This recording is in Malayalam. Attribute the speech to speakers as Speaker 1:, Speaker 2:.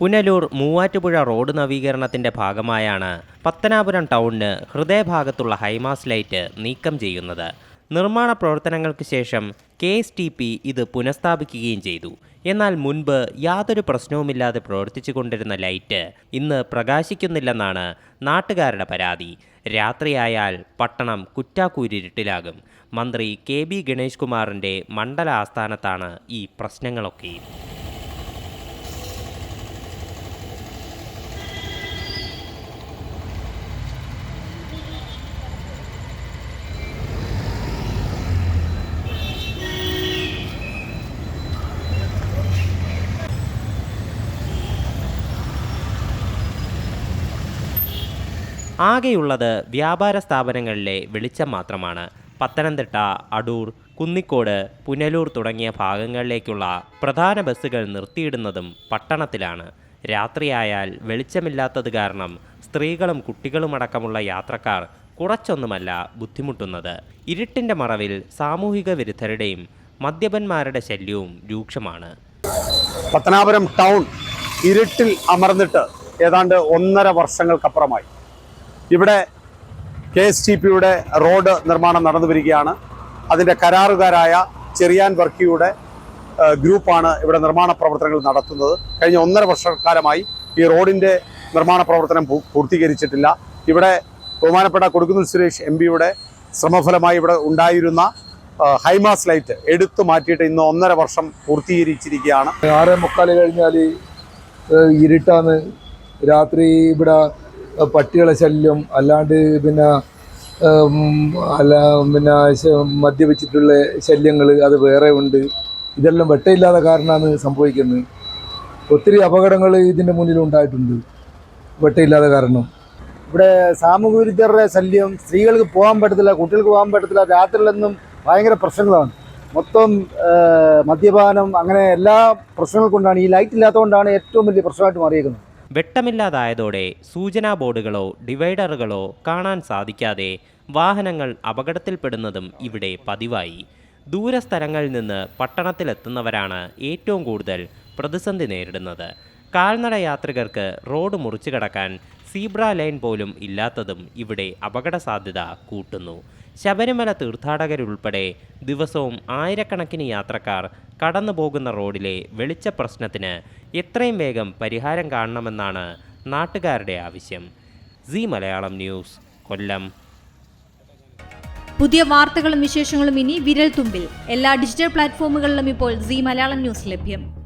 Speaker 1: പുനലൂർ മൂവാറ്റുപുഴ റോഡ് നവീകരണത്തിന്റെ ഭാഗമായാണ് പത്തനാപുരം ടൗണിന് ഹൃദയഭാഗത്തുള്ള ഹൈമാസ് ലൈറ്റ് നീക്കം ചെയ്യുന്നത്. നിർമ്മാണ പ്രവർത്തനങ്ങൾക്ക് ശേഷം കെ എസ് ടി പി ഇത് പുനഃസ്ഥാപിക്കുകയും ചെയ്തു. എന്നാൽ മുൻപ് യാതൊരു പ്രശ്നവുമില്ലാതെ പ്രവർത്തിച്ചു കൊണ്ടിരുന്ന ലൈറ്റ് ഇന്ന് പ്രകാശിക്കുന്നില്ലെന്നാണ് നാട്ടുകാരുടെ പരാതി. രാത്രിയായാൽ പട്ടണം കുറ്റാക്കൂരിരുട്ടിലാകും. മന്ത്രി കെ ബി ഗണേഷ് കുമാറിന്റെ മണ്ഡല ആസ്ഥാനത്താണ് ഈ പ്രശ്നങ്ങളൊക്കെയും ആകെയുള്ളത് വ്യാപാര സ്ഥാപനങ്ങളിലെ വെളിച്ചം മാത്രമാണ്. പത്തനംതിട്ട അടൂർ കുന്നിക്കോട് പുനലൂർ തുടങ്ങിയ ഭാഗങ്ങളിലേക്കുള്ള പ്രധാന ബസ്സുകൾ നിർത്തിയിടുന്നതും പട്ടണത്തിലാണ്. രാത്രിയായാൽ വെളിച്ചമില്ലാത്തത് കാരണം സ്ത്രീകളും കുട്ടികളുമടക്കമുള്ള യാത്രക്കാർ കുറച്ചൊന്നുമല്ല ബുദ്ധിമുട്ടുന്നത്. ഇരുട്ടിന്റെ മറവിൽ സാമൂഹിക വിരുദ്ധരുടെയും മദ്യപന്മാരുടെ ശല്യവും രൂക്ഷമാണ്.
Speaker 2: പത്തനാപുരം ടൗൺ ഇരുട്ടിൽ അമർന്നിട്ട് ഏതാണ്ട് ഒന്നര വർഷങ്ങൾക്കപ്പുറമായി. ഇവിടെ കെ എസ് ടി പിയുടെ റോഡ് നിർമ്മാണം നടന്നു വരികയാണ് അതിന്റെ കരാറുകാരായ ചെറിയാൻ വർക്കിയുടെ ഗ്രൂപ്പാണ് ഇവിടെ നിർമ്മാണ പ്രവർത്തനങ്ങൾ നടത്തുന്നത്. കഴിഞ്ഞ ഒന്നര വർഷക്കാലമായി ഈ റോഡിന്റെ നിർമ്മാണ പ്രവർത്തനം പൂർത്തീകരിച്ചിട്ടില്ല. ഇവിടെ ബഹുമാനപ്പെട്ട കൊടുക്കുന്നിൽ സുരേഷ് എം പിയുടെ ശ്രമഫലമായി ഇവിടെ ഉണ്ടായിരുന്ന ഹൈമാസ് ലൈറ്റ് എടുത്തു മാറ്റിയിട്ട് ഇന്ന് ഒന്നര വർഷം പൂർത്തീകരിച്ചിരിക്കുകയാണ്.
Speaker 3: ആറേ മുക്കാൽ കഴിഞ്ഞാൽ ഇരുട്ടാണ് രാത്രി ഇവിടെ പട്ടികളെ ശല്യം അല്ലാണ്ട് പിന്നെ അല്ല പിന്നെ മദ്യപിച്ചിട്ടുള്ള ശല്യങ്ങൾ അത് വേറെ ഉണ്ട്. ഇതെല്ലാം വെട്ടയില്ലാത്ത കാരണമാണ് സംഭവിക്കുന്നത്. ഒത്തിരി അപകടങ്ങൾ ഇതിന്റെ മുന്നിൽ ഉണ്ടായിട്ടുണ്ട്. വെട്ടയില്ലാത്ത കാരണം.
Speaker 4: ഇവിടെ സാമൂഹ്യ വിരുദ്ധരുടെ ശല്യം സ്ത്രീകൾക്ക് പോകാൻ പറ്റത്തില്ല കുട്ടികൾക്ക് പോകാൻ പറ്റത്തില്ല രാത്രിയിലൊന്നും ഭയങ്കര പ്രശ്നങ്ങളാണ്. മൊത്തം മദ്യപാനം അങ്ങനെ എല്ലാ പ്രശ്നങ്ങൾ കൊണ്ടാണ് ഈ ലൈറ്റ് ഇല്ലാത്തതുകൊണ്ടാണ് ഏറ്റവും വലിയ പ്രശ്നമായിട്ട് മാറിയിരിക്കുന്നത്
Speaker 1: വെട്ടമില്ലാതായതോടെ സൂചനാ ബോർഡുകളോ ഡിവൈഡറുകളോ കാണാൻ സാധിക്കാതെ വാഹനങ്ങൾ അപകടത്തിൽപ്പെടുന്നതും ഇവിടെ പതിവായി. ദൂരസ്ഥലങ്ങളിൽ നിന്ന് പട്ടണത്തിലെത്തുന്നവരാണ് ഏറ്റവും കൂടുതൽ പ്രതിസന്ധി നേരിടുന്നത്. കാൽനട യാത്രികർക്ക് റോഡ് മുറിച്ചു കടക്കാൻ സീബ്ര ലൈൻ പോലും ഇല്ലാത്തതും ഇവിടെ അപകട സാധ്യത കൂട്ടുന്നു. ശബരിമല തീർത്ഥാടകരുൾപ്പെടെ ദിവസവും ആയിരക്കണക്കിന് യാത്രക്കാർ കടന്നു പോകുന്ന റോഡിലെ വെളിച്ച പ്രശ്നത്തിന് എത്രയും വേഗം പരിഹാരം കാണണമെന്നാണ് നാട്ടുകാരുടെ ആവശ്യം. C Malayalam news Kollam.
Speaker 5: പുതിയ വാർത്തകളും വിശേഷങ്ങളും ഇനി വിരൽ തുമ്പിൽ എല്ലാ ഡിജിറ്റൽ പ്ലാറ്റ്ഫോമുകളിലും ഇപ്പോൾ സി മലയാളം ന്യൂസ് ലഭ്യം.